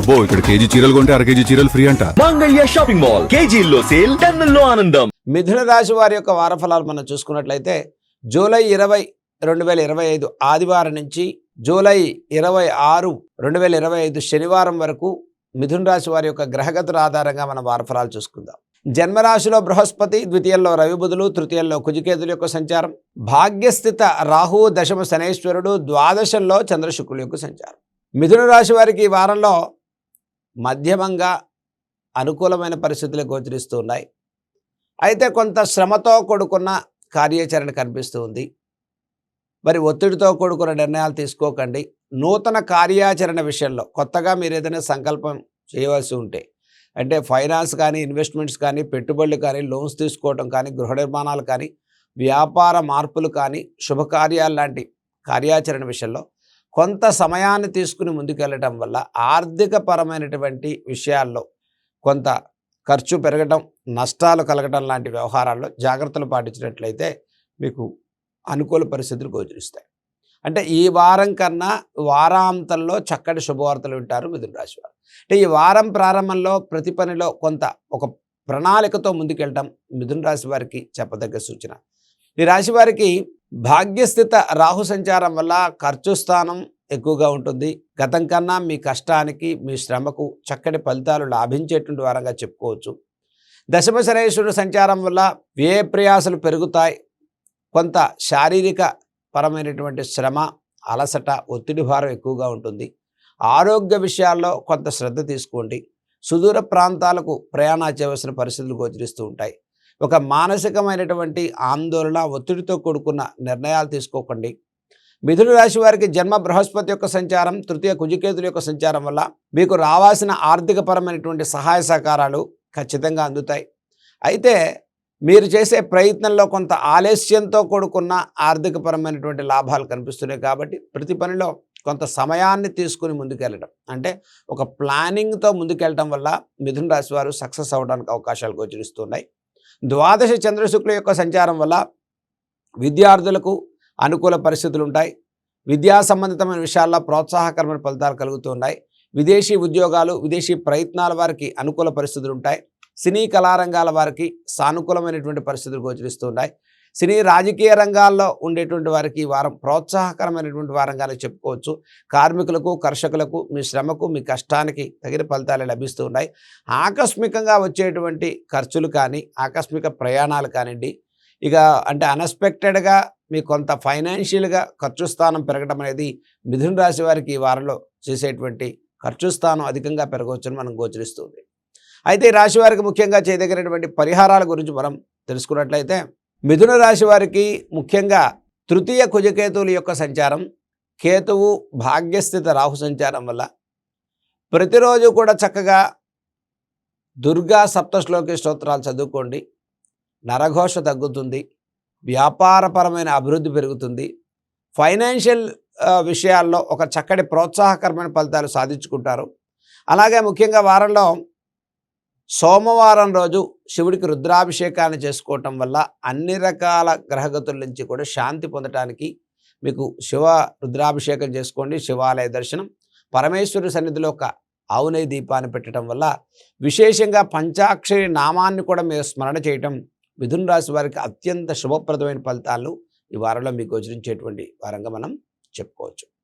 అబ్బో ఇక్కడ కేజీ చీరలు కొంటే అర కేజీ చీరలు ఫ్రీ అంట. Mangalya shopping mall. కేజీల్లో సేల్ టన్నుల్లో ఆనందం. మిథున రాశి వారి యొక్క వారఫలాలు మనం చూసుకున్నట్లయితే జూలై ఇరవై రెండు వేల ఇరవై ఐదు ఆదివారం నుంచి జూలై ఇరవై ఆరు రెండు వేల ఇరవై ఐదు శనివారం వరకు మిథున రాశి వారి యొక్క గ్రహగతుల ఆధారంగా మనం వారఫలాలు చూసుకుందాం. జన్మరాశిలో బృహస్పతి ద్వితీయంలో రవి బుధులు తృతీయంలో కుజికేతుల యొక్క సంచారం భాగ్యస్థిత రాహు దశమ శనేశ్వరుడు ద్వాదశంలో చంద్రశుక్రుల యొక్క సంచారం. మిథున రాశి వారికి ఈ వారంలో మధ్యమంగా అనుకూలమైన పరిస్థితులు గోచరిస్తూ ఉన్నాయి. అయితే కొంత శ్రమతో కూడుకున్న కార్యాచరణ కనిపిస్తూ ఉంది. మరి ఒత్తిడితో కూడుకున్న నిర్ణయాలు తీసుకోకండి. నూతన కార్యాచరణ విషయంలో కొత్తగా మీరు ఏదైనా సంకల్పం చేయవలసి ఉంటే అంటే ఫైనాన్స్ కానీ ఇన్వెస్ట్మెంట్స్ కానీ పెట్టుబడులు కానీ లోన్స్ తీసుకోవడం కానీ గృహ నిర్మాణాలు కానీ వ్యాపార మార్పులు కానీ శుభకార్యాలు లాంటి కార్యాచరణ విషయంలో కొంత సమయాన్ని తీసుకుని ముందుకెళ్ళటం వల్ల ఆర్థికపరమైనటువంటి విషయాల్లో కొంత ఖర్చు పెరగటం నష్టాలు కలగటం లాంటి వ్యవహారాల్లో జాగ్రత్తలు పాటించినట్లయితే మీకు అనుకూల పరిస్థితులు గోచరిస్తాయి. అంటే ఈ వారం కన్నా వారాంతంలో చక్కటి శుభవార్తలు వింటారు మిథున రాశి వారు. అంటే ఈ వారం ప్రారంభంలో ప్రతి పనిలో కొంత ఒక ప్రణాళికతో ముందుకెళ్ళటం మిథున రాశి వారికి చెప్పదగ్గ సూచన. ఈ రాశి వారికి భాగ్యస్థిత రాహు సంచారం వల్ల ఖర్చు స్థానం ఎక్కువగా ఉంటుంది. గతం కన్నా మీ కష్టానికి మీ శ్రమకు చక్కటి ఫలితాలు లాభించేటువంటి వారంగా చెప్పుకోవచ్చు. దశమ శనేశ్వరుడు సంచారం వల్ల వ్యయ ప్రయాసలు పెరుగుతాయి. కొంత శారీరక పరమైనటువంటి శ్రమ అలసట ఒత్తిడి భారం ఎక్కువగా ఉంటుంది. ఆరోగ్య విషయాల్లో కొంత శ్రద్ధ తీసుకోండి. సుదూర ప్రాంతాలకు ప్రయాణం చేయవలసిన పరిస్థితులు గోచరిస్తూ ఉంటాయి. ఒక మానసికమైనటువంటి ఆందోళన ఒత్తిడితో కూడుకున్న నిర్ణయాలు తీసుకోకండి. మిథున రాశి వారికి జన్మ బృహస్పతి యొక్క సంచారం తృతీయ కుజికేతుల యొక్క సంచారం వల్ల మీకు రావాల్సిన ఆర్థికపరమైనటువంటి సహాయ సహకారాలు ఖచ్చితంగా అందుతాయి. అయితే మీరు చేసే ప్రయత్నంలో కొంత ఆలస్యంతో కూడుకున్న ఆర్థికపరమైనటువంటి లాభాలు కనిపిస్తున్నాయి కాబట్టి ప్రతి పనిలో కొంత సమయాన్ని తీసుకుని ముందుకెళ్ళడం. అంటే ఒక ప్లానింగ్తో ముందుకెళ్ళడం వల్ల మిథున రాశి వారు సక్సెస్ అవ్వడానికి అవకాశాలు గోచరిస్తున్నాయి ద్వాదశ చంద్రశుక్ల యొక్క సంచారం వల్ల విద్యార్థులకు అనుకూల పరిస్థితులు ఉంటాయి. విద్యా సంబంధితమైన విషయాల్లో ప్రోత్సాహకరమైన ఫలితాలు కలుగుతూ ఉన్నాయి. విదేశీ ఉద్యోగాలు విదేశీ ప్రయత్నాల వారికి అనుకూల పరిస్థితులు ఉంటాయి. సినీ కళారంగాల వారికి సానుకూలమైనటువంటి పరిస్థితులు గోచరిస్తున్నాయి. సినీ రాజకీయ రంగాల్లో ఉండేటువంటి వారికి ఈ వారం ప్రోత్సాహకరమైనటువంటి వారంగానే చెప్పుకోవచ్చు. కార్మికులకు కర్షకులకు మీ శ్రమకు మీ కష్టానికి తగిన ఫలితాలు లభిస్తూ ఉన్నాయి ఆకస్మికంగా వచ్చేటువంటి ఖర్చులు కానీ ఆకస్మిక ప్రయాణాలు కానివ్వండి ఇక అంటే అన్ఎక్స్పెక్టెడ్గా మీ కొంత ఫైనాన్షియల్గా ఖర్చు స్థానం పెరగడం అనేది మిథున రాశి వారికి ఈ వారంలో చేసేటువంటి ఖర్చు స్థానం అధికంగా పెరగవచ్చని మనం గోచరిస్తుంది. అయితే ఈ రాశి వారికి ముఖ్యంగా చేయదగినటువంటి పరిహారాల గురించి మనం తెలుసుకున్నట్లయితే మిథున రాశి వారికి ముఖ్యంగా తృతీయ కుజకేతువుల యొక్క సంచారం కేతువు భాగ్యస్థిత రాహు సంచారం వల్ల ప్రతిరోజు కూడా చక్కగా దుర్గా సప్తశ్లోకి స్తోత్రాలు చదువుకోండి. నరఘోష తగ్గుతుంది. వ్యాపారపరమైన అభివృద్ధి పెరుగుతుంది. ఫైనాన్షియల్ విషయాల్లో ఒక చక్కటి ప్రోత్సాహకరమైన ఫలితాలు సాధించుకుంటారు. అలాగే ముఖ్యంగా వారంలో సోమవారం రోజు శివుడికి రుద్రాభిషేకాన్ని చేసుకోవటం వల్ల అన్ని రకాల గ్రహగతుల నుంచి కూడా శాంతి పొందటానికి మీకు శివ రుద్రాభిషేకం చేసుకోండి శివాలయ దర్శనం పరమేశ్వరుడి సన్నిధిలో ఒక ఆవునై దీపాన్ని పెట్టడం వల్ల విశేషంగా పంచాక్షరి నామాన్ని కూడా మీరు స్మరణ చేయటం మిథున్ రాశి వారికి అత్యంత శుభప్రదమైన ఫలితాలు ఈ వారంలో మీకు గోచరించేటువంటి వారంగా మనం చెప్పుకోవచ్చు.